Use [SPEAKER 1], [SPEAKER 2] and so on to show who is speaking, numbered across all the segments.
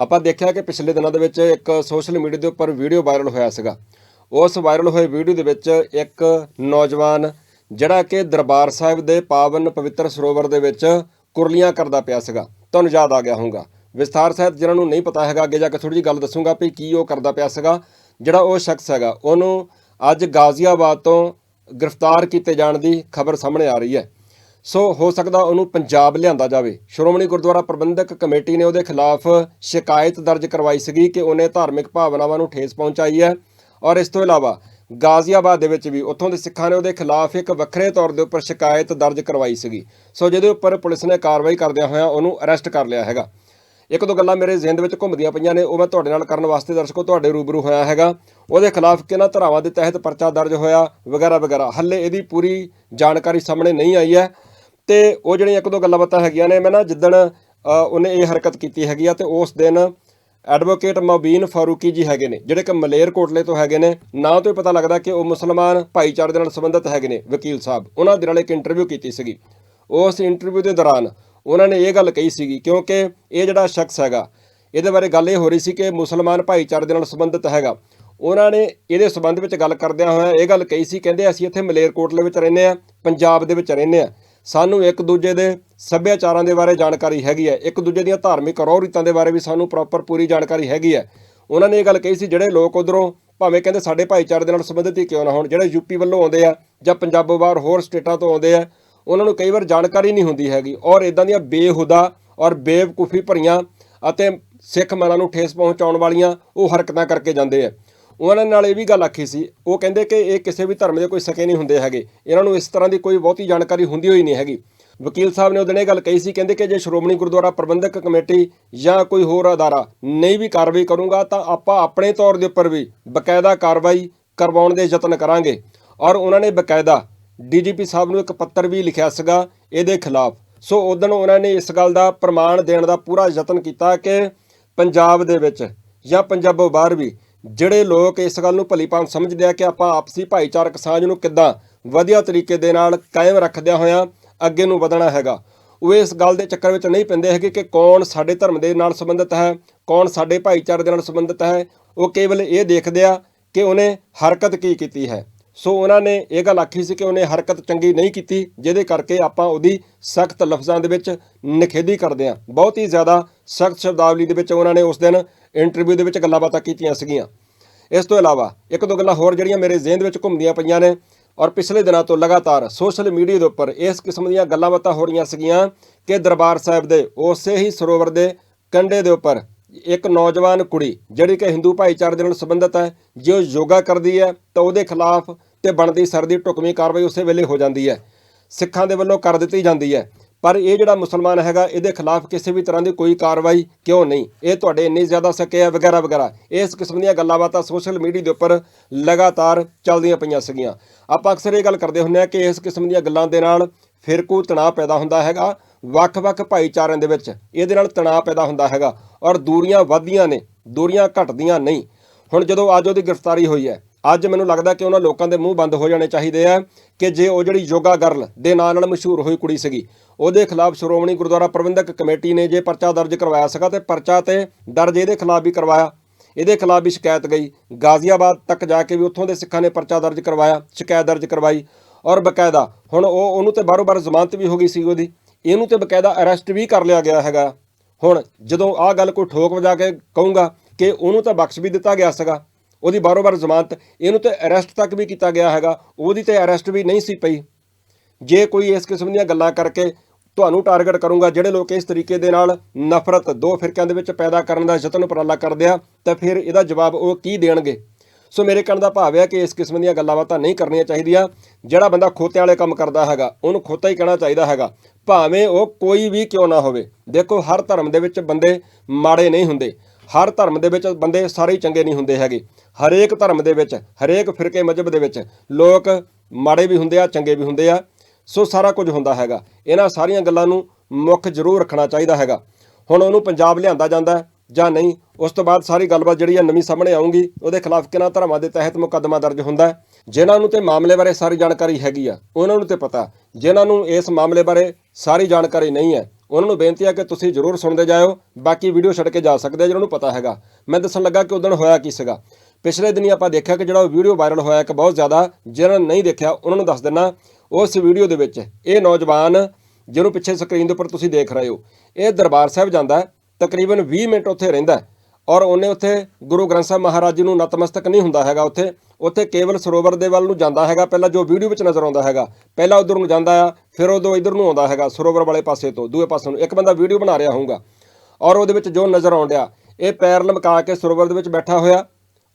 [SPEAKER 1] ਆਪਾਂ ਦੇਖਿਆ ਕਿ ਪਿਛਲੇ ਦਿਨਾਂ ਦੇ ਵਿੱਚ ਇੱਕ ਸੋਸ਼ਲ ਮੀਡੀਆ ਦੇ ਉੱਪਰ ਵੀਡੀਓ ਵਾਇਰਲ ਹੋਇਆ ਸੀਗਾ। ਉਸ ਵਾਇਰਲ ਹੋਏ ਵੀਡੀਓ ਦੇ ਵਿੱਚ ਇੱਕ ਨੌਜਵਾਨ ਜਿਹੜਾ ਕਿ ਦਰਬਾਰ ਸਾਹਿਬ ਦੇ ਪਾਵਨ ਪਵਿੱਤਰ ਸਰੋਵਰ ਦੇ ਵਿੱਚ ਕੁਰਲੀਆਂ ਕਰਦਾ ਪਿਆ ਸੀਗਾ। ਤੁਹਾਨੂੰ ਯਾਦ ਆ ਗਿਆ ਹੋਊਗਾ। ਵਿਸਥਾਰ ਸਹਿਤ ਜਿਹਨਾਂ ਨੂੰ ਨਹੀਂ ਪਤਾ ਹੈਗਾ, ਅੱਗੇ ਜਾ ਕੇ ਥੋੜੀ ਜਿਹੀ ਗੱਲ ਦੱਸੂਗਾ ਵੀ ਕੀ ਉਹ ਕਰਦਾ ਪਿਆ ਸੀਗਾ। ਜਿਹੜਾ ਉਹ ਸ਼ਖਸ ਹੈਗਾ, ਉਹਨੂੰ ਅੱਜ ਗਾਜ਼ੀਆਬਾਦ ਤੋਂ ਗ੍ਰਿਫਤਾਰ ਕੀਤੇ ਜਾਣ ਦੀ ਖਬਰ ਸਾਹਮਣੇ ਆ ਰਹੀ ਹੈ। ਸੋ ਹੋ ਸਕਦਾ ਉਹਨੂੰ ਪੰਜਾਬ ਲਿਆਂਦਾ ਜਾਵੇ। ਸ਼੍ਰੋਮਣੀ ਗੁਰਦੁਆਰਾ ਪ੍ਰਬੰਧਕ ਕਮੇਟੀ ਨੇ ਉਹਦੇ ਖਿਲਾਫ ਸ਼ਿਕਾਇਤ ਦਰਜ ਕਰਵਾਈ ਸੀਗੀ ਕਿ ਉਹਨੇ ਧਾਰਮਿਕ ਭਾਵਨਾਵਾਂ ਨੂੰ ਠੇਸ ਪਹੁੰਚਾਈ ਹੈ ਔਰ ਇਸ ਤੋਂ ਇਲਾਵਾ ਗਾਜ਼ੀਆਬਾਦ ਦੇ ਵਿੱਚ ਵੀ ਉੱਥੋਂ ਦੇ ਸਿੱਖਾਂ ਨੇ ਉਹਦੇ ਖਿਲਾਫ ਇੱਕ ਵੱਖਰੇ ਤੌਰ ਦੇ ਉੱਪਰ ਸ਼ਿਕਾਇਤ ਦਰਜ ਕਰਵਾਈ ਸੀਗੀ। ਸੋ ਜਿਹਦੇ ਉੱਪਰ ਪੁਲਿਸ ਨੇ ਕਾਰਵਾਈ ਕਰਦਿਆਂ ਹੋਇਆਂ ਉਹਨੂੰ ਅਰੈਸਟ ਕਰ ਲਿਆ ਹੈਗਾ। ਇੱਕ ਦੋ ਗੱਲਾਂ ਮੇਰੇ ਜ਼ਿਹਨ ਦੇ ਵਿੱਚ ਘੁੰਮਦੀਆਂ ਪਈਆਂ ਨੇ, ਉਹ ਮੈਂ ਤੁਹਾਡੇ ਨਾਲ ਕਰਨ ਵਾਸਤੇ ਦਰਸ਼ਕੋ ਤੁਹਾਡੇ ਰੂਬਰੂ ਹੋਇਆ ਹੈਗਾ। ਉਹਦੇ ਖਿਲਾਫ ਕਿਹਨਾਂ ਧਾਰਾਵਾਂ ਦੇ ਤਹਿਤ ਪਰਚਾ ਦਰਜ ਹੋਇਆ, ਵਗੈਰਾ ਵਗੈਰਾ। ਹੱਲੇ ਇਹਦੀ ਪੂਰੀ ਜਾਣਕਾਰੀ ਸਾਹਮਣੇ ਨਹੀਂ ਆਈ ਹੈ। ਤੇ ਉਹ ਜਿਹੜੀਆਂ ਇੱਕ ਦੋ ਗੱਲਾਂ ਬਾਤਾਂ ਹੈਗੀਆਂ ਨੇ, ਮੈਂ ਨਾ ਜਿੱਦਣ ਉਹਨੇ ਇਹ ਹਰਕਤ ਕੀਤੀ ਹੈਗੀ ਆ ਤੇ ਉਸ ਦਿਨ ਐਡਵੋਕੇਟ ਮਬੀਨ ਫਾਰੂਕੀ ਜੀ ਹੈਗੇ ਨੇ, ਜਿਹੜੇ ਕਿ ਮਲੇਰ ਕੋਟਲੇ ਤੋਂ ਹੈਗੇ ਨੇ, ਨਾਂ ਤੋਂ ਹੀ ਪਤਾ ਲੱਗਦਾ ਕਿ ਉਹ ਮੁਸਲਮਾਨ ਭਾਈਚਾਰੇ ਦੇ ਨਾਲ ਸੰਬੰਧਿਤ ਹੈਗੇ ਨੇ, ਵਕੀਲ ਸਾਹਿਬ। ਉਹਨਾਂ ਦੇ ਨਾਲ ਇੱਕ ਇੰਟਰਵਿਊ ਕੀਤੀ ਸੀਗੀ। ਉਸ ਇੰਟਰਵਿਊ ਦੇ ਦੌਰਾਨ ਉਹਨਾਂ ਨੇ ਇਹ ਗੱਲ ਕਹੀ ਸੀਗੀ, ਕਿਉਂਕਿ ਇਹ ਜਿਹੜਾ ਸ਼ਖਸ ਹੈਗਾ, ਇਹਦੇ ਬਾਰੇ ਗੱਲ ਇਹ ਹੋ ਰਹੀ ਸੀ ਕਿ ਮੁਸਲਮਾਨ ਭਾਈਚਾਰੇ ਦੇ ਨਾਲ ਸੰਬੰਧਿਤ ਹੈਗਾ। ਉਹਨਾਂ ਨੇ ਇਹਦੇ ਸੰਬੰਧ ਵਿੱਚ ਗੱਲ ਕਰਦਿਆਂ ਹੋਇਆ ਇਹ ਗੱਲ ਕਹੀ ਸੀ, ਕਹਿੰਦੇ ਅਸੀਂ ਇੱਥੇ ਮਲੇਰਕੋਟਲੇ ਵਿੱਚ ਰਹਿੰਦੇ ਆ ਪੰਜਾਬ ਦੇ ਵਿੱਚ ਰਹਿੰਦੇ ਆ ਸਾਨੂੰ ਇੱਕ ਦੂਜੇ ਦੇ ਸੱਭਿਆਚਾਰਾਂ ਦੇ ਬਾਰੇ ਜਾਣਕਾਰੀ ਹੈਗੀ ਹੈ। ਇੱਕ ਦੂਜੇ ਦੀਆਂ ਧਾਰਮਿਕ ਰੋਹ ਰੀਤਾਂ ਦੇ ਬਾਰੇ ਵੀ ਸਾਨੂੰ ਪ੍ਰੋਪਰ ਪੂਰੀ ਜਾਣਕਾਰੀ ਹੈਗੀ ਹੈ। ਉਹਨਾਂ ਨੇ ਇਹ ਗੱਲ ਕਹੀ ਸੀ, ਜਿਹੜੇ ਲੋਕ ਉਧਰੋਂ ਭਾਵੇਂ ਕਹਿੰਦੇ ਸਾਡੇ ਭਾਈਚਾਰੇ ਦੇ ਨਾਲ ਸੰਬੰਧਿਤ ਹੀ ਕਿਉਂ ਨਾ ਹੋਣ, ਜਿਹੜੇ ਯੂਪੀ ਵੱਲੋਂ ਆਉਂਦੇ ਆ ਜਾਂ ਪੰਜਾਬੋਂ ਬਾਹਰ ਹੋਰ ਸਟੇਟਾਂ ਤੋਂ ਆਉਂਦੇ ਆ, ਉਹਨਾਂ ਨੂੰ ਕਈ ਵਾਰ ਜਾਣਕਾਰੀ ਨਹੀਂ ਹੁੰਦੀ ਹੈਗੀ। ਔਰ ਇਦਾਂ ਦੀਆਂ ਬੇਹੁਦਾ ਔਰ ਬੇਵਕੂਫੀ ਭਰੀਆਂ ਅਤੇ ਸਿੱਖ ਮਨਾਂ ਨੂੰ ਠੇਸ ਪਹੁੰਚਾਉਣ ਵਾਲੀਆਂ ਉਹ ਹਰਕਤਾਂ ਕਰਕੇ ਜਾਂਦੇ ਆ। ਉਹਨਾਂ ਨਾਲ ਇਹ ਵੀ ਗੱਲ ਆਖੀ ਸੀ। ਉਹ ਕਹਿੰਦੇ ਕਿ ਇਹ ਕਿਸੇ ਵੀ ਧਰਮ ਦੇ ਕੋਈ ਸਕੇ ਨਹੀਂ ਹੁੰਦੇ ਹੈਗੇ। ਇਹਨਾਂ ਨੂੰ ਇਸ ਤਰ੍ਹਾਂ ਦੀ ਕੋਈ ਬਹੁਤੀ ਜਾਣਕਾਰੀ ਹੁੰਦੀ ਹੋਈ ਨਹੀਂ ਹੈਗੀ। ਵਕੀਲ ਸਾਹਿਬ ਨੇ ਉਹਦੇ ਇਹ ਗੱਲ ਕਹੀ ਸੀ, ਕਹਿੰਦੇ ਕਿ ਜੇ ਸ਼੍ਰੋਮਣੀ ਗੁਰਦੁਆਰਾ ਪ੍ਰਬੰਧਕ ਕਮੇਟੀ ਜਾਂ ਕੋਈ ਹੋਰ ਅਦਾਰਾ ਨਹੀਂ ਵੀ ਕਾਰਵਾਈ ਕਰੂੰਗਾ, ਤਾਂ ਆਪਾਂ ਆਪਣੇ ਤੌਰ ਦੇ ਉੱਪਰ ਵੀ ਬਕਾਇਦਾ ਕਾਰਵਾਈ ਕਰਵਾਉਣ ਦੇ ਯਤਨ ਕਰਾਂਗੇ। ਔਰ ਉਹਨਾਂ ਨੇ ਬਕਾਇਦਾ ਡੀਜੀਪੀ ਸਾਹਿਬ ਨੂੰ ਇੱਕ ਪੱਤਰ ਵੀ ਲਿਖਿਆ ਸੀਗਾ ਇਹਦੇ ਖਿਲਾਫ। ਸੋ ਉਦੋਂ ਉਹਨਾਂ ਨੇ ਇਸ ਗੱਲ ਦਾ ਪ੍ਰਮਾਣ ਦੇਣ ਦਾ ਪੂਰਾ ਯਤਨ ਕੀਤਾ ਕਿ ਪੰਜਾਬ ਦੇ ਵਿੱਚ ਜਾਂ ਪੰਜਾਬੋਂ ਬਾਹਰ ਵੀ ਜਿਹੜੇ ਲੋਕ ਇਸ ਗੱਲ ਨੂੰ ਭਲੀਭਾਂਤ ਸਮਝਦੇ ਆ ਕਿ ਆਪਾਂ ਆਪਸੀ ਭਾਈਚਾਰਕ ਸਾਂਝ ਨੂੰ ਕਿੱਦਾਂ ਵਧੀਆ ਤਰੀਕੇ ਦੇ ਨਾਲ ਕਾਇਮ ਰੱਖਦਿਆਂ ਹੋਇਆਂ ਅੱਗੇ ਨੂੰ ਵਧਣਾ ਹੈਗਾ। ਉਹ ਇਸ ਗੱਲ ਦੇ ਚੱਕਰ ਵਿੱਚ ਨਹੀਂ ਪੈਂਦੇ ਹੈਗੇ ਕਿ ਕੌਣ ਸਾਡੇ ਧਰਮ ਦੇ ਨਾਲ ਸੰਬੰਧਿਤ ਹੈ, ਕੌਣ ਸਾਡੇ ਭਾਈਚਾਰੇ ਦੇ ਨਾਲ ਸੰਬੰਧਿਤ ਹੈ। ਉਹ ਕੇਵਲ ਇਹ ਦੇਖਦੇ ਆ ਕਿ ਉਹਨੇ ਹਰਕਤ ਕੀ ਕੀਤੀ ਹੈ। ਸੋ ਉਹਨਾਂ ਨੇ ਇਹ ਗੱਲ ਆਖੀ ਸੀ ਕਿ ਉਹਨੇ ਹਰਕਤ ਚੰਗੀ ਨਹੀਂ ਕੀਤੀ, ਜਿਹਦੇ ਕਰਕੇ ਆਪਾਂ ਉਹਦੀ ਸਖਤ ਲਫ਼ਜ਼ਾਂ ਦੇ ਵਿੱਚ ਨਿਖੇਧੀ ਕਰਦੇ ਹਾਂ। ਬਹੁਤ ਹੀ ਜ਼ਿਆਦਾ ਸਖਤ ਸ਼ਬਦਾਵਲੀ ਦੇ ਵਿੱਚ ਉਹਨਾਂ ਨੇ ਉਸ ਦਿਨ ਇੰਟਰਵਿਊ ਦੇ ਵਿੱਚ ਗੱਲਾਂ ਬਾਤਾਂ ਕੀਤੀਆਂ ਸੀਗੀਆਂ। ਇਸ ਤੋਂ ਇਲਾਵਾ ਇੱਕ ਦੋ ਗੱਲਾਂ ਹੋਰ ਜਿਹੜੀਆਂ ਮੇਰੇ ਜ਼ਿਹਨ ਦੇ ਵਿੱਚ ਘੁੰਮਦੀਆਂ ਪਈਆਂ ਨੇ ਔਰ ਪਿਛਲੇ ਦਿਨਾਂ ਤੋਂ ਲਗਾਤਾਰ ਸੋਸ਼ਲ ਮੀਡੀਆ ਦੇ ਉੱਪਰ ਇਸ ਕਿਸਮ ਦੀਆਂ ਗੱਲਾਂ ਬਾਤਾਂ ਹੋ ਰਹੀਆਂ ਸੀਗੀਆਂ ਕਿ ਦਰਬਾਰ ਸਾਹਿਬ ਦੇ ਉਸੇ ਹੀ ਸਰੋਵਰ ਦੇ ਕੰਢੇ ਦੇ ਉੱਪਰ ਇੱਕ ਨੌਜਵਾਨ ਕੁੜੀ ਜਿਹੜੀ ਕਿ ਹਿੰਦੂ ਭਾਈਚਾਰੇ ਦੇ ਨਾਲ ਸੰਬੰਧਿਤ ਹੈ, ਜੇ ਉਹ ਯੋਗਾ ਕਰਦੀ ਹੈ ਤਾਂ ਉਹਦੇ ਖਿਲਾਫ ਤੇ ਬਣਦੀ ਸਰਦੀ ਢੁਕਵੀਂ ਕਾਰਵਾਈ ਉਸੇ ਵੇਲੇ ਹੋ ਜਾਂਦੀ ਹੈ। ਸਿੱਖਾਂ ਦੇ ਵੱਲੋਂ ਕਰ ਦਿੱਤੀ ਜਾਂਦੀ ਹੈ। ਪਰ ਇਹ ਜਿਹੜਾ ਮੁਸਲਮਾਨ ਹੈਗਾ, ਇਹਦੇ ਖਿਲਾਫ ਕਿਸੇ ਵੀ ਤਰ੍ਹਾਂ ਦੀ ਕੋਈ ਕਾਰਵਾਈ ਕਿਉਂ ਨਹੀਂ? ਇਹ ਤੁਹਾਡੇ ਇੰਨੇ ਜ਼ਿਆਦਾ ਸਕੇ ਆ ਵਗੈਰਾ ਵਗੈਰਾ। ਇਸ ਕਿਸਮ ਦੀਆਂ ਗੱਲਾਂ ਬਾਤਾਂ ਸੋਸ਼ਲ ਮੀਡੀਆ ਦੇ ਉੱਪਰ ਲਗਾਤਾਰ ਚੱਲਦੀਆਂ ਪਈਆਂ ਸੀਗੀਆਂ। ਆਪਾਂ ਅਕਸਰ ਇਹ ਗੱਲ ਕਰਦੇ ਹੁੰਦੇ ਆ ਕਿ ਇਸ ਕਿਸਮ ਦੀਆਂ ਗੱਲਾਂ ਦੇ ਨਾਲ ਫਿਰਕੂ ਤਣਾਅ ਪੈਦਾ ਹੁੰਦਾ ਹੈਗਾ, ਵੱਖ-ਵੱਖ ਭਾਈਚਾਰਿਆਂ ਦੇ ਵਿੱਚ ਇਹਦੇ ਨਾਲ ਤਣਾਅ ਪੈਦਾ ਹੁੰਦਾ ਹੈਗਾ। ਔਰ ਦੂਰੀਆਂ ਵੱਧਦੀਆਂ ਨੇ, ਦੂਰੀਆਂ ਘਟਦੀਆਂ ਨਹੀਂ। ਹੁਣ ਜਦੋਂ ਅੱਜ ਉਹਦੀ ਗ੍ਰਿਫਤਾਰੀ ਹੋਈ ਹੈ ਅੱਜ ਮੈਨੂੰ ਲੱਗਦਾ ਕਿ ਉਹਨਾਂ ਲੋਕਾਂ ਦੇ ਮੂੰਹ ਬੰਦ ਹੋ ਜਾਣੇ ਚਾਹੀਦੇ ਆ ਕਿ ਜੇ ਉਹ ਜਿਹੜੀ ਯੋਗਾ ਗਰਲ ਦੇ ਨਾਂ ਨਾਲ ਮਸ਼ਹੂਰ ਹੋਈ ਕੁੜੀ ਸੀਗੀ, ਉਹਦੇ ਖਿਲਾਫ ਸ਼੍ਰੋਮਣੀ ਗੁਰਦੁਆਰਾ ਪ੍ਰਬੰਧਕ ਕਮੇਟੀ ਨੇ ਜੇ ਪਰਚਾ ਦਰਜ ਕਰਵਾਇਆ ਸੀਗਾ ਤੇ ਪਰਚਾ ਤੇ ਦਰਜ ਇਹਦੇ ਖਿਲਾਫ ਵੀ ਕਰਵਾਇਆ। ਇਹਦੇ ਖਿਲਾਫ ਵੀ ਸ਼ਿਕਾਇਤ ਗਈ। ਗਾਜ਼ੀਆਬਾਦ ਤੱਕ ਜਾ ਕੇ ਵੀ ਉੱਥੋਂ ਦੇ ਸਿੱਖਾਂ ਨੇ ਪਰਚਾ ਦਰਜ ਕਰਵਾਇਆ, ਸ਼ਿਕਾਇਤ ਦਰਜ ਕਰਵਾਈ ਔਰ ਬਕਾਇਦਾ ਹੁਣ ਉਹ ਉਹਨੂੰ ਤੇ ਬਾਰੋ-ਬਾਰ ਜ਼ਮਾਨਤ ਵੀ ਹੋ ਗਈ ਸੀ ਉਹਦੀ। ਇਹਨੂੰ ਤੇ ਬਕਾਇਦਾ ਅਰੈਸਟ ਵੀ ਕਰ ਲਿਆ ਗਿਆ ਹੈਗਾ। ਹੁਣ ਜਦੋਂ ਆਹ ਗੱਲ ਕੋਈ ਠੋਕ ਵਜਾ ਕੇ ਕਹੂੰਗਾ ਕਿ ਉਹਨੂੰ ਤਾਂ ਬਖਸ਼ ਵੀ ਦਿੱਤਾ ਗਿਆ ਸੀਗਾ। ਉਹਦੀ ਬਾਰੋ-ਬਾਰ ਜ਼ਮਾਨਤ, ਇਹਨੂੰ ਤੇ ਅਰੈਸਟ ਤੱਕ ਵੀ ਕੀਤਾ ਗਿਆ ਹੈਗਾ, ਉਹਦੀ ਤੇ ਅਰੈਸਟ ਵੀ ਨਹੀਂ ਸੀ ਪਈ। ਜੇ ਕੋਈ ਇਸ ਕਿਸਮ ਦੀਆਂ ਗੱਲਾਂ ਕਰਕੇ ਤੁਹਾਨੂੰ ਟਾਰਗੇਟ ਕਰੂੰਗਾ, ਜਿਹੜੇ ਲੋਕ ਇਸ ਤਰੀਕੇ ਦੇ ਨਾਲ ਨਫ਼ਰਤ ਦੋ ਫਿਰਕਿਆਂ ਦੇ ਵਿੱਚ ਪੈਦਾ ਕਰਨ ਦਾ ਯਤਨ ਉਪਰਾਲਾ ਕਰਦੇ ਆ, ਤਾਂ ਫਿਰ ਇਹਦਾ ਜਵਾਬ ਉਹ ਕੀ ਦੇਣਗੇ? ਸੋ ਮੇਰੇ ਕਹਿਣ ਦਾ ਭਾਵ ਹੈ ਕਿ ਇਸ ਕਿਸਮ ਦੀਆਂ ਗੱਲਾਂ ਬਾਤਾਂ ਨਹੀਂ ਕਰਨੀਆਂ ਚਾਹੀਦੀਆਂ। ਜਿਹੜਾ ਬੰਦਾ ਖੋਤੇ ਵਾਲੇ ਕੰਮ ਕਰਦਾ ਹੈਗਾ, ਉਹਨੂੰ ਖੋਤਾ ਹੀ ਕਹਿਣਾ ਚਾਹੀਦਾ ਹੈਗਾ। ਭਾਵੇਂ ਉਹ ਕੋਈ ਵੀ ਕਿਉਂ ਨਾ ਹੋਵੇ। ਦੇਖੋ, ਹਰ ਧਰਮ ਦੇ ਵਿੱਚ ਬੰਦੇ ਮਾੜੇ ਨਹੀਂ ਹੁੰਦੇ। ਹਰ ਧਰਮ ਦੇ ਵਿੱਚ ਬੰਦੇ ਸਾਰੇ ਹੀ ਚੰਗੇ ਨਹੀਂ ਹੁੰਦੇ ਹੈਗੇ। ਹਰੇਕ ਧਰਮ ਦੇ ਵਿੱਚ, ਹਰੇਕ ਫਿਰਕੇ ਮਜਬ ਦੇ ਵਿੱਚ ਲੋਕ ਮਾੜੇ ਵੀ ਹੁੰਦੇ ਆ, ਚੰਗੇ ਵੀ ਹੁੰਦੇ ਆ। ਸੋ ਸਾਰਾ ਕੁਝ ਹੁੰਦਾ ਹੈਗਾ। ਇਹਨਾਂ ਸਾਰੀਆਂ ਗੱਲਾਂ ਨੂੰ ਮੁੱਖ ਜ਼ਰੂਰ ਰੱਖਣਾ ਚਾਹੀਦਾ ਹੈਗਾ। ਹੁਣ ਉਹਨੂੰ ਪੰਜਾਬ ਲਿਆਂਦਾ ਜਾਂਦਾ ਜਾਂ ਨਹੀਂ, ਉਸ ਤੋਂ ਬਾਅਦ ਸਾਰੀ ਗੱਲਬਾਤ ਜਿਹੜੀ ਆ ਨਵੀਂ ਸਾਹਮਣੇ ਆਉਂਗੀ ਉਹਦੇ ਖਿਲਾਫ ਕਿਹਨਾਂ ਧਰਮਾਂ ਦੇ ਤਹਿਤ ਮੁਕੱਦਮਾ ਦਰਜ ਹੁੰਦਾ ਜਿਨ੍ਹਾਂ ਨੂੰ ਤੇ ਮਾਮਲੇ ਬਾਰੇ ਸਾਰੀ ਜਾਣਕਾਰੀ ਹੈਗੀ ਆ, ਉਹਨਾਂ ਨੂੰ ਤੇ ਪਤਾ। ਜਿਨ੍ਹਾਂ ਨੂੰ ਇਸ ਮਾਮਲੇ ਬਾਰੇ ਸਾਰੀ ਜਾਣਕਾਰੀ ਨਹੀਂ ਹੈ ਉਹਨਾਂ ਨੂੰ ਬੇਨਤੀ ਹੈ ਕਿ ਤੁਸੀਂ ਜ਼ਰੂਰ ਸੁਣਦੇ ਜਾਇਓ। ਬਾਕੀ ਵੀਡੀਓ ਛੱਡ ਕੇ ਜਾ ਸਕਦੇ ਆ ਜਿਹਨਾਂ ਨੂੰ ਪਤਾ ਹੈਗਾ। ਮੈਂ ਦੱਸਣ ਲੱਗਾ ਕਿ ਉਦੋਂ ਹੋਇਆ ਕੀ ਸੀਗਾ। ਪਿਛਲੇ ਦਿਨੀ ਆਪਾਂ ਦੇਖਿਆ ਕਿ ਜਿਹੜਾ ਵੀਡੀਓ ਵਾਇਰਲ ਹੋਇਆ, ਇੱਕ ਬਹੁਤ ਜ਼ਿਆਦਾ, ਜਿਹਨਾਂ ਨੇ ਨਹੀਂ ਦੇਖਿਆ, ਉਹਨਾਂ ਨੂੰ ਦੱਸ ਦਿੰਨਾ, ਉਸ ਵੀਡੀਓ ਦੇ ਵਿੱਚ ਇਹ ਨੌਜਵਾਨ, ਜਿਹਨੂੰ ਪਿੱਛੇ ਸਕਰੀਨ ਦੇ ਉੱਪਰ ਤੁਸੀਂ ਦੇਖ ਰਹੇ ਹੋ, ਇਹ ਦਰਬਾਰ ਸਾਹਿਬ ਜਾਂਦਾ ਤਕਰੀਬਨ 20 ਮਿੰਟ ਉੱਥੇ ਰਹਿੰਦਾ ਔਰ ਉਹਨੇ ਉੱਥੇ ਗੁਰੂ ਗ੍ਰੰਥ ਸਾਹਿਬ ਮਹਾਰਾਜ ਜੀ ਨੂੰ ਨਤਮਸਤਕ ਨਹੀਂ ਹੁੰਦਾ ਹੈਗਾ ਉੱਥੇ। ਉੱਥੇ ਕੇਵਲ ਸਰੋਵਰ ਦੇ ਵੱਲ ਨੂੰ ਜਾਂਦਾ ਹੈਗਾ, ਪਹਿਲਾਂ ਜੋ ਵੀਡੀਓ ਵਿੱਚ ਨਜ਼ਰ ਆਉਂਦਾ ਹੈਗਾ, ਪਹਿਲਾਂ ਉਧਰ ਨੂੰ ਜਾਂਦਾ ਆ, ਫਿਰ ਉਦੋਂ ਇਧਰ ਨੂੰ ਆਉਂਦਾ ਹੈਗਾ, ਸਰੋਵਰ ਵਾਲੇ ਪਾਸੇ ਤੋਂ, ਦੂਏ ਪਾਸੇ ਨੂੰ। ਇੱਕ ਬੰਦਾ ਵੀਡੀਓ ਬਣਾ ਰਿਹਾ ਹੋਊਗਾ ਔਰ ਉਹਦੇ ਵਿੱਚ ਜੋ ਨਜ਼ਰ ਆਉਣ ਇਹ ਪੈਰ ਲਮਕਾ ਕੇ ਸਰੋਵਰ ਦੇ ਵਿੱਚ ਬੈਠਾ ਹੋਇਆ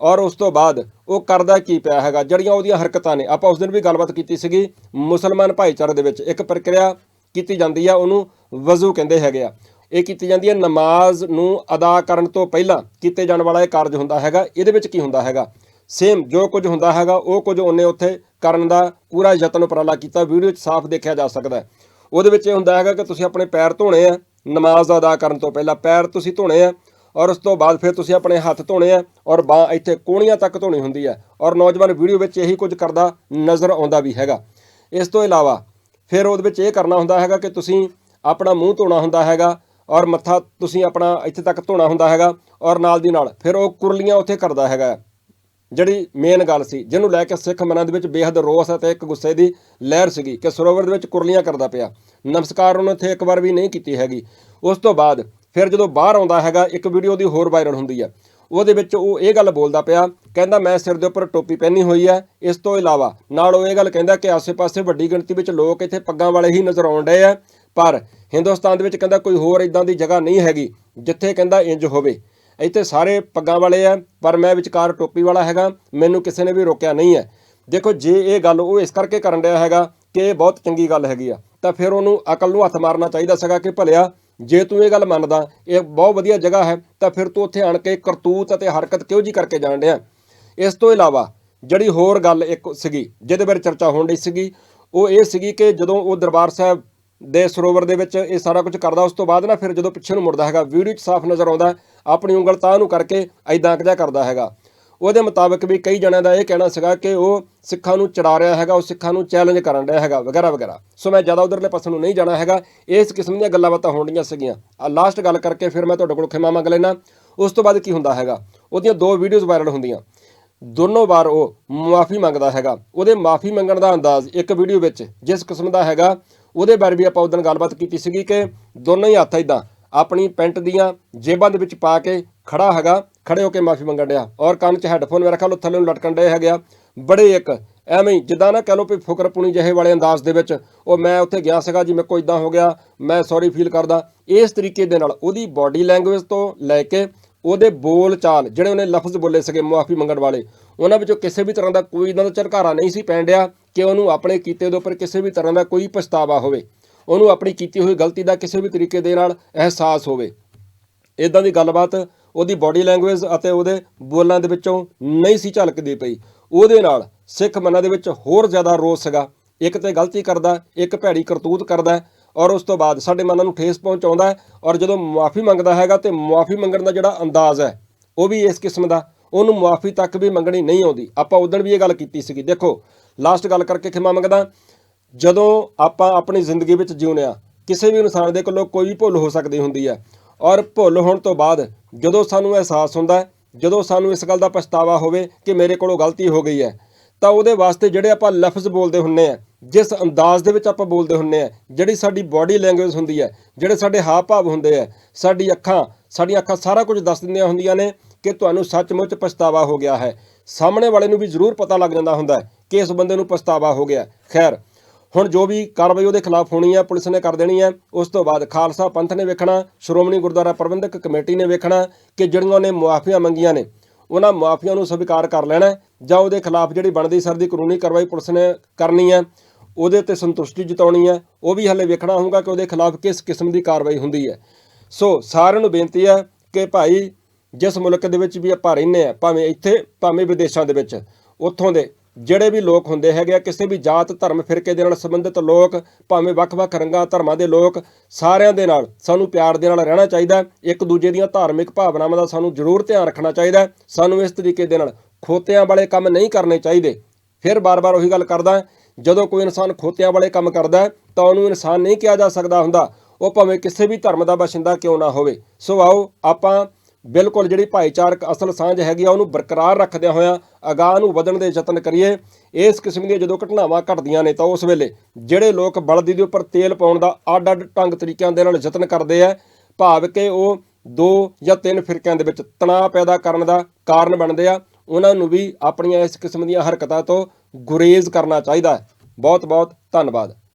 [SPEAKER 1] ਔਰ ਉਸ ਤੋਂ ਬਾਅਦ ਉਹ ਕਰਦਾ ਕੀ ਪਿਆ ਹੈਗਾ, ਜਿਹੜੀਆਂ ਉਹਦੀਆਂ ਹਰਕਤਾਂ ਨੇ। ਆਪਾਂ ਉਸ ਦਿਨ ਵੀ ਗੱਲਬਾਤ ਕੀਤੀ ਸੀਗੀ, ਮੁਸਲਮਾਨ ਭਾਈਚਾਰੇ ਦੇ ਵਿੱਚ ਇੱਕ ਪ੍ਰਕਿਰਿਆ ਕੀਤੀ ਜਾਂਦੀ ਆ, ਉਹਨੂੰ ਵਜ਼ੂ ਕਹਿੰਦੇ ਹੈਗੇ ਆ। ਇਹ ਕੀਤੀ ਜਾਂਦੀ ਹੈ ਨਮਾਜ਼ ਨੂੰ ਅਦਾ ਕਰਨ ਤੋਂ ਪਹਿਲਾਂ ਕੀਤੇ ਜਾਣ ਵਾਲਾ ਇਹ ਕਾਰਜ ਹੁੰਦਾ ਹੈਗਾ, ਇਹਦੇ ਵਿੱਚ ਕੀ ਹੁੰਦਾ ਹੈਗਾ? ਸੇਮ ਜੋ ਕੁਝ ਹੁੰਦਾ ਹੈਗਾ, ਉਹ ਕੁਝ ਉਹਨੇ ਉੱਥੇ ਕਰਨ ਦਾ ਪੂਰਾ ਯਤਨ ਉਪਰਾਲਾ ਕੀਤਾ, ਵੀਡੀਓ 'ਚ ਸਾਫ਼ ਦੇਖਿਆ ਜਾ ਸਕਦਾ ਹੈ। ਉਹਦੇ ਵਿੱਚ ਇਹ ਹੁੰਦਾ ਹੈਗਾ ਕਿ ਤੁਸੀਂ ਆਪਣੇ ਪੈਰ ਧੋਣੇ ਆ, ਨਮਾਜ਼ ਅਦਾ ਕਰਨ ਤੋਂ ਪਹਿਲਾਂ ਪੈਰ ਤੁਸੀਂ ਧੋਣੇ ਆ, ਔਰ ਉਸ ਤੋਂ ਬਾਅਦ ਫਿਰ ਤੁਸੀਂ ਆਪਣੇ ਹੱਥ ਧੋਣੇ ਆ, ਔਰ ਬਾਹ ਇੱਥੇ ਕੋਣੀਆਂ ਤੱਕ ਧੋਣੀ ਹੁੰਦੀ ਹੈ, ਔਰ ਨੌਜਵਾਨ ਵੀਡੀਓ ਵਿੱਚ ਇਹੀ ਕੁਝ ਕਰਦਾ ਨਜ਼ਰ ਆਉਂਦਾ ਵੀ ਹੈਗਾ। ਇਸ ਤੋਂ ਇਲਾਵਾ ਫਿਰ ਉਹਦੇ ਵਿੱਚ ਇਹ ਕਰਨਾ ਹੁੰਦਾ ਹੈਗਾ ਕਿ ਤੁਸੀਂ ਆਪਣਾ ਮੂੰਹ ਧੋਣਾ ਹੁੰਦਾ ਹੈਗਾ, ਔਰ ਮੱਥਾ ਤੁਸੀਂ ਆਪਣਾ ਇੱਥੇ ਤੱਕ ਧੋਣਾ ਹੁੰਦਾ ਹੈਗਾ, ਔਰ ਨਾਲ ਦੀ ਨਾਲ ਫਿਰ ਉਹ ਕੁਰਲੀਆਂ ਉੱਥੇ ਕਰਦਾ ਹੈਗਾ। ਜਿਹੜੀ ਮੇਨ ਗੱਲ ਸੀ, ਜਿਹਨੂੰ ਲੈ ਕੇ ਸਿੱਖ ਮਨਾਂ ਦੇ ਵਿੱਚ ਬੇਹੱਦ ਰੋਸ ਅਤੇ ਇੱਕ ਗੁੱਸੇ ਦੀ ਲਹਿਰ ਸੀਗੀ ਕਿ ਸਰੋਵਰ ਦੇ ਵਿੱਚ ਕੁਰਲੀਆਂ ਕਰਦਾ ਪਿਆ। ਨਮਸਕਾਰ ਉਹਨੇ ਇੱਥੇ ਇੱਕ ਵਾਰ ਵੀ ਨਹੀਂ ਕੀਤੀ ਹੈਗੀ। ਉਸ ਤੋਂ ਬਾਅਦ ਫਿਰ ਜਦੋਂ ਬਾਹਰ ਆਉਂਦਾ ਹੈਗਾ, ਇੱਕ ਵੀਡੀਓ ਦੀ ਹੋਰ ਵਾਇਰਲ ਹੁੰਦੀ ਹੈ। ਉਹਦੇ ਵਿੱਚ ਉਹ ਇਹ ਗੱਲ ਬੋਲਦਾ ਪਿਆ, ਕਹਿੰਦਾ, ਮੈਂ ਸਿਰ ਦੇ ਉੱਪਰ ਟੋਪੀ ਪਹਿਨੀ ਹੋਈ ਹੈ। ਇਸ ਤੋਂ ਇਲਾਵਾ ਨਾਲ ਉਹ ਇਹ ਗੱਲ ਕਹਿੰਦਾ ਕਿ ਆਸੇ-ਪਾਸੇ ਵੱਡੀ ਗਿਣਤੀ ਵਿੱਚ ਲੋਕ ਇੱਥੇ ਪੱਗਾਂ ਵਾਲੇ ਹੀ ਨਜ਼ਰ ਆਉਣ ਡਏ ਆ। ਪਰ ਹਿੰਦੁਸਤਾਨ ਦੇ ਵਿੱਚ ਕਹਿੰਦਾ ਕੋਈ ਹੋਰ ਇਦਾਂ ਦੀ ਜਗ੍ਹਾ ਨਹੀਂ ਹੈਗੀ, ਜਿੱਥੇ ਕਹਿੰਦਾ ਇੰਜ ਹੋਵੇ। ਇੱਥੇ ਸਾਰੇ ਪੱਗਾਂ ਵਾਲੇ ਆ, ਪਰ ਮੈਂ ਵਿਚਕਾਰ ਟੋਪੀ ਵਾਲਾ ਹੈਗਾ, ਮੈਨੂੰ ਕਿਸੇ ਨੇ ਵੀ ਰੋਕਿਆ ਨਹੀਂ ਹੈ। ਦੇਖੋ, ਜੇ ਇਹ ਗੱਲ ਉਹ ਇਸ ਕਰਕੇ ਕਰਨ ਰਿਹਾ ਹੈਗਾ ਕਿ ਇਹ ਬਹੁਤ ਚੰਗੀ ਗੱਲ ਹੈਗੀ ਆ, ਤਾਂ ਫਿਰ ਉਹਨੂੰ ਅਕਲ ਨੂੰ ਹੱਥ ਮਾਰਨਾ ਚਾਹੀਦਾ ਸੀਗਾ ਕਿ ਭਲਿਆ, ਜੇ ਤੂੰ ਇਹ ਗੱਲ ਮੰਨਦਾ, ਇਹ ਬਹੁਤ ਵਧੀਆ ਜਗ੍ਹਾ ਹੈ, ਤਾਂ ਫਿਰ ਤੂੰ ਉੱਥੇ ਆਣ ਕੇ ਕਰਤੂਤ ਅਤੇ ਹਰਕਤ ਕਿਉਂ ਜੀ ਕਰਕੇ ਜਾਣ ਡਿਆ? ਇਸ ਤੋਂ ਇਲਾਵਾ ਜਿਹੜੀ ਹੋਰ ਗੱਲ ਇੱਕ ਸੀਗੀ, ਜਿਹਦੇ ਬਾਰੇ ਚਰਚਾ ਹੋਣ ਡਈ ਸੀਗੀ, ਉਹ ਇਹ ਸੀਗੀ ਕਿ ਜਦੋਂ ਉਹ ਦਰਬਾਰ ਸਾਹਿਬ ਦੇ ਸਰੋਵਰ ਦੇ ਵਿੱਚ ਇਹ ਸਾਰਾ ਕੁਝ ਕਰਦਾ, ਉਸ ਤੋਂ ਬਾਅਦ ਨਾ ਫਿਰ ਜਦੋਂ ਪਿੱਛੇ ਨੂੰ ਮੁੜਦਾ ਹੈਗਾ, ਵੀਡੀਓ 'ਚ ਸਾਫ਼ ਨਜ਼ਰ ਆਉਂਦਾ ਆਪਣੀ ਉਂਗਲ ਤਾਂ ਨੂੰ ਕਰਕੇ ਐਦਾਂ ਕਿਹਾ ਕਰਦਾ ਹੈਗਾ। ਉਹਦੇ ਮੁਤਾਬਕ ਵੀ ਕਈ ਜਣਿਆਂ ਦਾ ਇਹ ਕਹਿਣਾ ਸੀਗਾ ਕਿ ਉਹ ਸਿੱਖਾਂ ਨੂੰ ਚੜਾ ਰਿਹਾ ਹੈਗਾ, ਉਹ ਸਿੱਖਾਂ ਨੂੰ ਚੈਲੰਜ ਕਰਨ ਰਿਹਾ ਹੈਗਾ, ਵਗੈਰਾ ਵਗੈਰਾ। ਸੋ ਮੈਂ ਜ਼ਿਆਦਾ ਉਧਰਲੇ ਪਾਸੇ ਨੂੰ ਨਹੀਂ ਜਾਣਾ ਹੈਗਾ। ਇਸ ਕਿਸਮ ਦੀਆਂ ਗੱਲਾਂ ਬਾਤਾਂ ਹੋਣੀਆਂ ਸੀਗੀਆਂ। ਆ ਲਾਸਟ ਗੱਲ ਕਰਕੇ ਫਿਰ ਮੈਂ ਤੁਹਾਡੇ ਕੋਲ ਖਿਮਾ ਮੰਗ ਲੈਣਾ ਉਸ ਤੋਂ ਬਾਅਦ ਕੀ ਹੁੰਦਾ ਹੈਗਾ? ਉਹਦੀਆਂ ਦੋ ਵੀਡੀਓਜ਼ ਵਾਇਰਲ ਹੁੰਦੀਆਂ। ਦੋਨੋਂ ਵਾਰ ਉਹ ਮਾਫੀ ਮੰਗਦਾ ਹੈਗਾ। ਉਹਦੇ ਮਾਫੀ ਮੰਗਣ ਦਾ ਅੰਦਾਜ਼ ਇੱਕ ਵੀਡੀਓ ਵਿੱਚ ਜਿਸ ਕਿਸਮ ਦਾ ਹੈਗਾ, ਉਹਦੇ ਬਾਰੇ ਵੀ ਆਪਾਂ ਉਦੋਂ ਗੱਲਬਾਤ ਕੀਤੀ ਸੀਗੀ ਕਿ ਦੋਨੋਂ ਹੀ ਹੱਥ ਇਦਾਂ ਆਪਣੀ ਪੈਂਟ ਦੀਆਂ ਜੇਬਾਂ ਦੇ ਵਿੱਚ ਪਾ ਕੇ ਖੜਾ ਹੈਗਾ, ਖੜੇ ਹੋ ਕੇ ਮਾਫੀ ਮੰਗਣ ਡਿਆ। ਔਰ ਕੰਨ 'ਚ ਹੈੱਡਫੋਨ ਮੇਰਾ ਖਿਆਲ ਥੱਲੇ ਨੂੰ ਲਟਕਣ ਡਏ ਹੈਗੇ ਆ। ਬੜੇ ਇੱਕ ਐਵੇਂ ਹੀ, ਜਿੱਦਾਂ ਨਾ ਕਹ ਲਓ ਵੀ ਫੁਕਰਪੁਣੀ ਜਿਹੇ ਵਾਲੇ ਅੰਦਾਜ਼ ਦੇ ਵਿੱਚ, ਉਹ ਮੈਂ ਉੱਥੇ ਗਿਆ ਸੀਗਾ ਜੀ, ਮੇਰੇ ਕੋਲ ਇਦਾਂ ਹੋ ਗਿਆ, ਮੈਂ ਸੌਰੀ ਫੀਲ ਕਰਦਾ। ਇਸ ਤਰੀਕੇ ਦੇ ਨਾਲ ਉਹਦੀ ਬਾਡੀ ਲੈਂਗੁਏਜ ਤੋਂ ਲੈ ਕੇ ਉਹਦੇ ਬੋਲ ਚਾਲ, ਜਿਹੜੇ ਉਹਨੇ ਲਫ਼ਜ਼ ਬੋਲੇ ਸੀਗੇ ਮੁਆਫੀ ਮੰਗਣ ਵਾਲੇ, ਉਹਨਾਂ ਵਿੱਚੋਂ ਕਿਸੇ ਵੀ ਤਰ੍ਹਾਂ ਦਾ ਕੋਈ ਇਦਾਂ ਦਾ ਝਟਕਾਰਾ ਨਹੀਂ ਸੀ ਪੈਣ ਡਿਆ ਕਿ ਉਹਨੂੰ ਆਪਣੇ ਕੀਤੇ ਦੇ ਉੱਪਰ ਕਿਸੇ ਵੀ ਤਰ੍ਹਾਂ ਦਾ ਕੋਈ ਪਛਤਾਵਾ ਹੋਵੇ। ਉਹਨੂੰ ਆਪਣੀ ਕੀਤੀ ਹੋਈ ਗਲਤੀ ਦਾ ਕਿਸੇ ਵੀ ਤਰੀਕੇ ਦੇ ਨਾਲ ਅਹਿਸਾਸ ਹੋਵੇ। ਇਦਾਂ ਦੀ ਗੱਲਬਾਤ ਉਹਦੀ ਬਾਡੀ ਲੈਂਗੁਏਜ ਅਤੇ ਉਹਦੇ ਬੋਲਾਂ ਦੇ ਵਿੱਚੋਂ ਨਹੀਂ ਸੀ ਝਲਕਦੀ ਪਈ। ਉਹਦੇ ਨਾਲ ਸਿੱਖ ਮਨਾਂ ਦੇ ਵਿੱਚ ਹੋਰ ਜ਼ਿਆਦਾ ਰੋਸ ਸੀਗਾ। ਇੱਕ ਤੇ ਗਲਤੀ ਕਰਦਾ, ਇੱਕ ਭੈੜੀ ਕਰਤੂਤ ਕਰਦਾ ਔਰ ਉਸ ਤੋਂ ਬਾਅਦ ਸਾਡੇ ਮਨਾਂ ਨੂੰ ਠੇਸ ਪਹੁੰਚਾਉਂਦਾ ਔਰ ਜਦੋਂ ਮੁਆਫੀ ਮੰਗਦਾ ਹੈਗਾ ਤੇ ਮੁਆਫੀ ਮੰਗਣ ਦਾ ਜਿਹੜਾ ਅੰਦਾਜ਼ ਹੈ, ਉਹ ਵੀ ਇਸ ਕਿਸਮ ਦਾ। ਉਹਨੂੰ ਮੁਆਫੀ ਤੱਕ ਵੀ ਮੰਗਣੀ ਨਹੀਂ ਆਉਂਦੀ। ਆਪਾਂ ਉਦੋਂ ਵੀ ਇਹ ਗੱਲ ਕੀਤੀ ਸੀਗੀ। ਦੇਖੋ ਲਾਸਟ ਗੱਲ ਕਰਕੇ ਖਿਮਾ ਮੰਗਦਾ ਜਦੋਂ ਆਪਾਂ ਆਪਣੀ ਜ਼ਿੰਦਗੀ ਵਿੱਚ ਜਿਉਂਦੇ ਆ ਕਿਸੇ ਵੀ ਇਨਸਾਨ ਦੇ ਕੋਲੋਂ ਕੋਈ ਵੀ ਭੁੱਲ ਹੋ ਸਕਦੀ ਹੁੰਦੀ ਹੈ। ਔਰ ਭੁੱਲ ਹੋਣ ਤੋਂ ਬਾਅਦ ਜਦੋਂ ਸਾਨੂੰ ਅਹਿਸਾਸ ਹੁੰਦਾ ਜਦੋਂ ਸਾਨੂੰ ਇਸ ਗੱਲ ਦਾ ਪਛਤਾਵਾ ਹੋਵੇ ਕਿ ਮੇਰੇ ਕੋਲੋਂ ਗਲਤੀ ਹੋ ਗਈ ਹੈ, ਤਾਂ ਉਹਦੇ ਵਾਸਤੇ ਜਿਹੜੇ ਆਪਾਂ ਲਫ਼ਜ਼ ਬੋਲਦੇ ਹੁੰਨੇ ਆ ਜਿਸ ਅੰਦਾਜ਼ ਦੇ ਵਿੱਚ ਆਪਾਂ ਬੋਲਦੇ ਹੁੰਨੇ ਆ ਜਿਹੜੀ ਸਾਡੀ ਬਾਡੀ ਲੈਂਗੁਏਜ ਹੁੰਦੀ ਹੈ, ਜਿਹੜੇ ਸਾਡੇ ਹਾਵ ਭਾਵ ਹੁੰਦੇ ਆ ਸਾਡੀ ਅੱਖਾਂ, ਸਾਡੀਆਂ ਅੱਖਾਂ ਸਾਰਾ ਕੁਝ ਦੱਸ ਦਿੰਦੀਆਂ ਹੁੰਦੀਆਂ ਨੇ ਕਿ ਤੁਹਾਨੂੰ ਸੱਚਮੁੱਚ ਪਛਤਾਵਾ ਹੋ ਗਿਆ ਹੈ। ਸਾਹਮਣੇ ਵਾਲੇ ਨੂੰ ਵੀ ਜ਼ਰੂਰ ਪਤਾ ਲੱਗ ਜਾਂਦਾ ਹੁੰਦਾ ਕਿ ਇਸ ਬੰਦੇ ਨੂੰ ਪਛਤਾਵਾ ਹੋ ਗਿਆ ਖੈਰ ਹੁਣ ਜੋ ਵੀ ਕਾਰਵਾਈ ਉਹਦੇ ਖਿਲਾਫ ਹੋਣੀ ਹੈ ਪੁਲਿਸ ਨੇ ਕਰ ਦੇਣੀ ਹੈ ਉਸ ਤੋਂ ਬਾਅਦ ਖਾਲਸਾ ਪੰਥ ਨੇ ਵੇਖਣਾ, ਸ਼੍ਰੋਮਣੀ ਗੁਰਦੁਆਰਾ ਪ੍ਰਬੰਧਕ ਕਮੇਟੀ ਨੇ ਵੇਖਣਾ ਕਿ ਜਿਹੜੀਆਂ ਉਹਨੇ ਮੁਆਫੀਆਂ ਮੰਗੀਆਂ ਨੇ, ਉਹਨਾਂ ਮੁਆਫੀਆਂ ਨੂੰ ਸਵੀਕਾਰ ਕਰ ਲੈਣਾ ਜਾਂ ਉਹਦੇ ਖਿਲਾਫ ਜਿਹੜੀ ਬਣਦੀ ਸਰਦੀ ਕਾਨੂੰਨੀ ਕਾਰਵਾਈ ਪੁਲਿਸ ਨੇ ਕਰਨੀ ਹੈ ਉਹਦੇ ਤੇ ਸੰਤੁਸ਼ਟੀ ਜਤਾਉਣੀ ਹੈ ਉਹ ਵੀ ਹਲੇ ਵੇਖਣਾ ਹੋਊਗਾ ਕਿ ਉਹਦੇ ਖਿਲਾਫ ਕਿਸ ਕਿਸਮ ਦੀ ਕਾਰਵਾਈ ਹੁੰਦੀ ਹੈ। ਸੋ ਸਾਰਿਆਂ ਨੂੰ ਬੇਨਤੀ ਹੈ ਕਿ ਭਾਈ, ਜਿਸ ਮੁਲਕ ਦੇ ਵਿੱਚ ਵੀ ਆਪਾਂ ਰਹਿੰਦੇ ਆ, ਭਾਵੇਂ ਇੱਥੇ, ਭਾਵੇਂ ਵਿਦੇਸ਼ਾਂ ਦੇ ਵਿੱਚ, ਉੱਥੋਂ ਦੇ ਜਿਹੜੇ ਵੀ ਲੋਕ ਹੁੰਦੇ ਹੈਗੇ ਆ, ਕਿਸੇ ਵੀ ਜਾਤ, ਧਰਮ, ਫਿਰਕੇ ਦੇ ਨਾਲ ਸੰਬੰਧਿਤ ਲੋਕ, ਭਾਵੇਂ ਵੱਖ-ਵੱਖ ਰੰਗਾਂ, ਧਰਮਾਂ ਦੇ ਲੋਕ, ਸਾਰਿਆਂ ਦੇ ਨਾਲ ਸਾਨੂੰ ਪਿਆਰ ਦੇ ਨਾਲ ਰਹਿਣਾ ਚਾਹੀਦਾ ਇੱਕ ਦੂਜੇ ਦੀਆਂ ਧਾਰਮਿਕ ਭਾਵਨਾਵਾਂ ਦਾ ਸਾਨੂੰ ਜ਼ਰੂਰ ਧਿਆਨ ਰੱਖਣਾ ਚਾਹੀਦਾ ਸਾਨੂੰ ਇਸ ਤਰੀਕੇ ਦੇ ਨਾਲ ਖੋਤਿਆਂ ਵਾਲੇ ਕੰਮ ਨਹੀਂ ਕਰਨੇ ਚਾਹੀਦੇ। ਫਿਰ ਬਾਰ-ਬਾਰ ਉਹੀ ਗੱਲ ਕਰਦਾ ਜਦੋਂ ਕੋਈ ਇਨਸਾਨ ਖੋਤਿਆਂ ਵਾਲੇ ਕੰਮ ਕਰਦਾ ਤਾਂ ਉਹਨੂੰ ਇਨਸਾਨ ਨਹੀਂ ਕਿਹਾ ਜਾ ਸਕਦਾ ਹੁੰਦਾ। ਉਹ ਭਾਵੇਂ ਕਿਸੇ ਵੀ ਧਰਮ ਦਾ ਬਾਸ਼ਿੰਦਾ ਕਿਉਂ ਨਾ ਹੋਵੇ। ਸੋ ਆਓ, ਆਪਾਂ ਬਿਲਕੁਲ ਜਿਹੜੀ ਭਾਈਚਾਰਕ ਅਸਲ ਸਾਂਝ ਹੈਗੀ ਆ, ਉਹਨੂੰ ਬਰਕਰਾਰ ਰੱਖਦਿਆਂ ਹੋਇਆਂ ਅਗਾਹ ਨੂੰ ਵਧਣ ਦੇ ਯਤਨ ਕਰੀਏ। ਇਸ ਕਿਸਮ ਦੀਆਂ ਜਦੋਂ ਘਟਨਾਵਾਂ ਘਟਦੀਆਂ ਨੇ ਤਾਂ ਉਸ ਵੇਲੇ ਜਿਹੜੇ ਲੋਕ ਬਲਦੀ ਦੇ ਉੱਪਰ ਤੇਲ ਪਾਉਣ ਦਾ ਅੱਡ-ਅੱਡ ਢੰਗ ਤਰੀਕਿਆਂ ਦੇ ਨਾਲ ਯਤਨ ਕਰਦੇ ਆ, ਭਾਵ ਕਿ ਉਹ ਦੋ ਜਾਂ ਤਿੰਨ ਫਿਰਕਿਆਂ ਦੇ ਵਿੱਚ ਤਣਾਅ ਪੈਦਾ ਕਰਨ ਦਾ ਕਾਰਨ ਬਣਦੇ ਆ, ਉਹਨਾਂ ਨੂੰ ਵੀ ਆਪਣੀਆਂ ਇਸ ਕਿਸਮ ਦੀਆਂ ਹਰਕਤਾਂ ਤੋਂ ਗੁਰੇਜ਼ ਕਰਨਾ ਚਾਹੀਦਾ ਹੈ। ਬਹੁਤ ਬਹੁਤ ਧੰਨਵਾਦ।